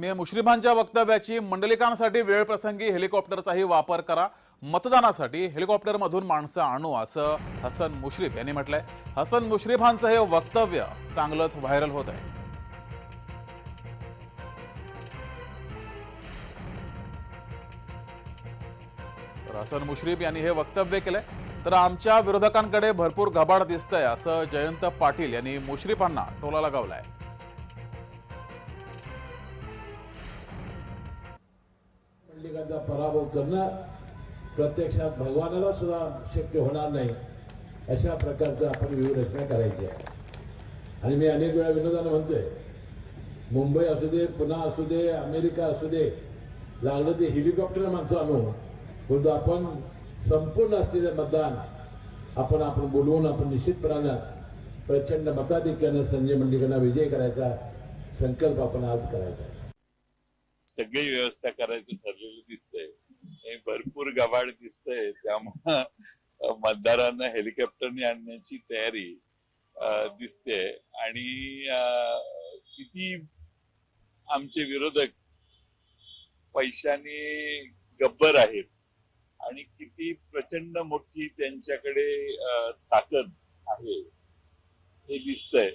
बातमी आहे मुश्रीफांच्या वक्तव्याची मंडलिकांसाठी वेळ प्रसंगी हेलिकॉप्टरचाही वापर करा. मतदानासाठी हेलिकॉप्टरमधून माणसं आणू असं हसन मुश्रीफ यांनी म्हटलंय. हसन मुश्रीफांचं हे वक्तव्य चांगलंच व्हायरल होत आहे तर हसन मुश्रीफ यांनी हे वक्तव्य केलंय. तर आमच्या विरोधकांकडे भरपूर घबाड दिसतंय असं जयंत पाटील यांनी मुश्रीफांना टोला लगावलाय. त्यांचा पराभव करणं प्रत्यक्षात भगवानाला सुद्धा शक्य होणार नाही. अशा प्रकारचं आपण व्यूहरचना करायची आहे. आणि मी अनेक वेळा विनोदानं म्हणतोय मुंबई असू दे पुन्हा असू दे अमेरिका असू दे लागलं ते हेलिकॉप्टर माणसं आणू. परंतु आपण संपूर्ण असलेलं मतदान आपण आपण बोलवून आपण निश्चितपणानं प्रचंड मताधिक्यानं संजय मंडिकांना विजय करायचा संकल्प आपण आज करायचा आहे. सगळी व्यवस्था करायचं ठरलेलं दिसतंय. हे भरपूर गबाड दिसतंय. त्यामुळं मतदारांना हेलिकॉप्टरने आणण्याची तयारी दिसते आणि किती आमचे विरोधक पैशाने गब्बर आहेत. आणि किती प्रचंड मोठी त्यांच्याकडे ताकद आहे. हे दिसतंय.